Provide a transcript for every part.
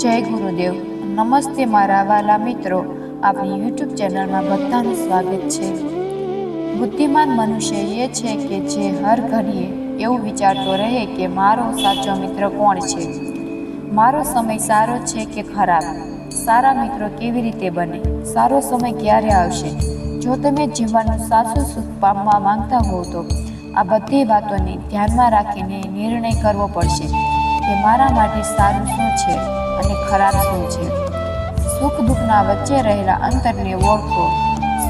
જય ગુરુદેવ. નમસ્તે મારા વાલા મિત્રો. આપણી યુટ્યુબ ચેનલમાં બધાનું સ્વાગત છે. બુદ્ધિમાન મનુષ્ય એ છે કે જે હર ઘડીએ એવું વિચારતો રહે કે મારો સાચો મિત્ર કોણ છે? મારો સમય સારો છે કે ખરાબ? સારા મિત્રો કેવી રીતે બને? સારો સમય ક્યારે આવશે? જો તમે જીવનનું સાચું સુખ પામવા માંગતા હોવ તો આ બધી વાતોને ધ્યાનમાં રાખીને નિર્ણય કરવો પડશે. કે મારા માટે સારું શું છે અને ખરાબ શું છે? સુખ દુઃખના વચ્ચે રહેલા અંતરને ઓળખો.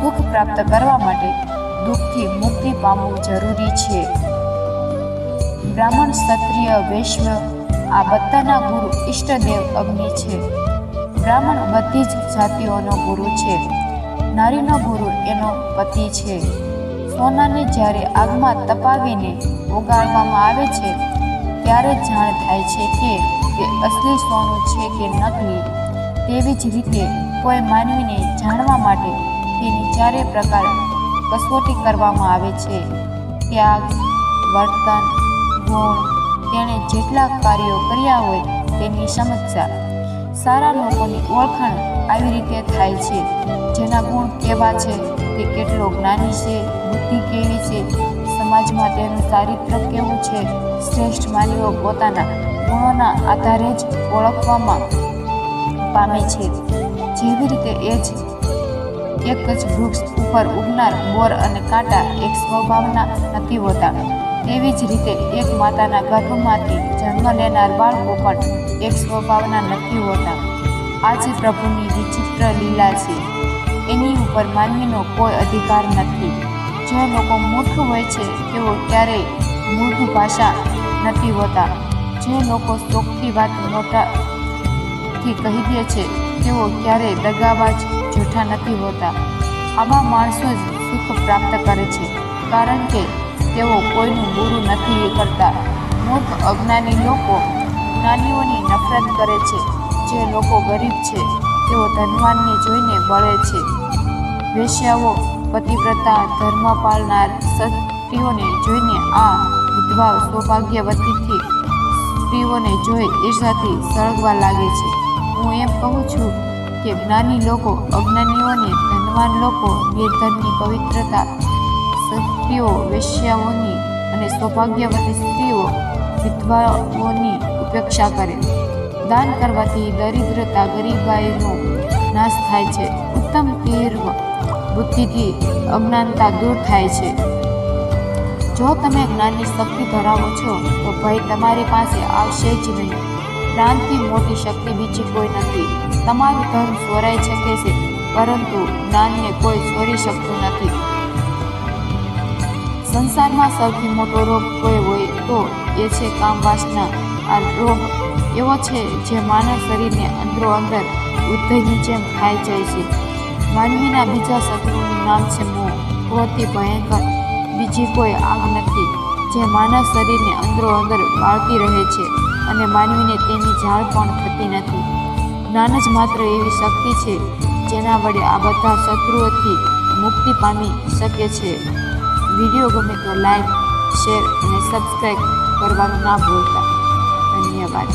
સુખ પ્રાપ્ત કરવા માટે દુઃખથી મુક્તિ પામવું જરૂરી છે. બ્રાહ્મણ, ક્ષત્રિય, વૈશ્વ આ બધાના ગુરુ ઈષ્ટદેવ અગ્નિ છે. બ્રાહ્મણ બધી જ જાતિઓનો ગુરુ છે. નારીનો ગુરુ એનો પતિ છે. સોનાને જ્યારે આગમાં તપાવીને ઓગાળવામાં આવે છે ત્યારે જ જાણ થાય છે કે તે અસલી સોનું છે કે નકલી. તેવી જ રીતે કોઈ માનવીને જાણવા માટે તેની ચારે પ્રકાર કસોટી કરવામાં આવે છે. ત્યાગ, વર્તન, ગુણ, તેણે જેટલા કાર્યો કર્યા હોય તેની સમસ્યા સારા લોકોની ઓળખાણ આવી રીતે થાય છે. જેના ગુણ કેવા છે તે કેટલો જ્ઞાની છે, બુદ્ધિ કેવી છે સમાજમાં તેનું ચારિત્ર કેવું છે? શ્રેષ્ઠ માનવીઓ પોતાના ગુણોના આધારે જ ઓળખવામાં પામે છે. જેવી રીતે એ જ એક જ વૃક્ષ ઉપર ઉગનાર બોર અને કાંટા એક સ્વભાવના નથી હોતા. તેવી જ રીતે એક માતાના ગર્ભમાંથી જન્મ લેનાર બાળકો પણ એક સ્વભાવના નથી હોતા. આ જે પ્રભુની વિચિત્ર લીલા છે. એની ઉપર માનવીનો કોઈ અધિકાર નથી. જે લોકો મૂર્ખ હોય છે, તેઓ ક્યારેય મૂર્ખ ભાષા નથી હોતા. જે લોકો શોખથી વાત મોટાથી કહી દે છે, તેઓ ક્યારેય દગાબાજ જૂઠા નથી હોતા. આવા માણસો જ સુખ પ્રાપ્ત કરે છે, કારણ કે તેઓ કોઈનું બુરું નથી કરતા. મૂર્ખ અજ્ઞાની લોકો જ્ઞાનીઓની નફરત કરે છે, જે લોકો ગરીબ છે, તેઓ ધનવાનને જોઈને બળે છે. વેશ્યાઓ પતિવ્રતા ધર્મ પાળનાર સ્ત્રીઓને જોઈને આ વિધવા સૌભાગ્યવતીથી સ્ત્રીઓને જોઈ ઈર્ષાથી સળગવા લાગે છે. હું એમ કહું છું કે જ્ઞાની લોકો, અજ્ઞાનીઓને ધનવાન લોકો, નિર્ધનની પવિત્રતા સ્ત્રીઓ વેશ્યાઓની અને સૌભાગ્યવતી સ્ત્રીઓ, વિધવાઓની ઉપેક્ષા કરે. દાન કરવાથી દરિદ્રતા ગરીબાઈનો નાશ થાય છે. ઉત્તમ તીર્વ બુદ્ધિથી અજ્ઞાનતા દૂર થાય છે. જો તમે જ્ઞાનની શક્તિ ધરાવો છો, તો ભય તમારી પાસે આવશે જ નહીં. જ્ઞાનથી મોટી શક્તિ બીજી કોઈ નથી. તમારું ધન ચોરાઈ શકે છે, પરંતુ જ્ઞાનને કોઈ ચોરી શકતું નથી. સંસારમાં સૌથી મોટો રોગ કોઈ હોય તો એ છે કામવાસના આ રોગ એવો છે જે માનવ શરીરને અંદરો અંદર ઉદ્ધયની જેમ ખાઈ જાય છે. માનવીના બીજા શત્રુનું નામ છે મોહ ક્રોધથી ભયંકર. બીજી કોઈ આગ નથી. જે માનવ શરીરને અંદરો અંદર બાળતી રહે છે અને માનવીને તેની જાળ પણ થતી નથી. જ્ઞાન જ માત્ર એવી શક્તિ છે જેના વડે આ બધા શત્રુઓથી મુક્તિ પામી શકે છે. વીડિયો ગમે તો લાઈક, શેર અને સબસ્ક્રાઈબ કરવાનું ના ભૂલતા. ધન્યવાદ.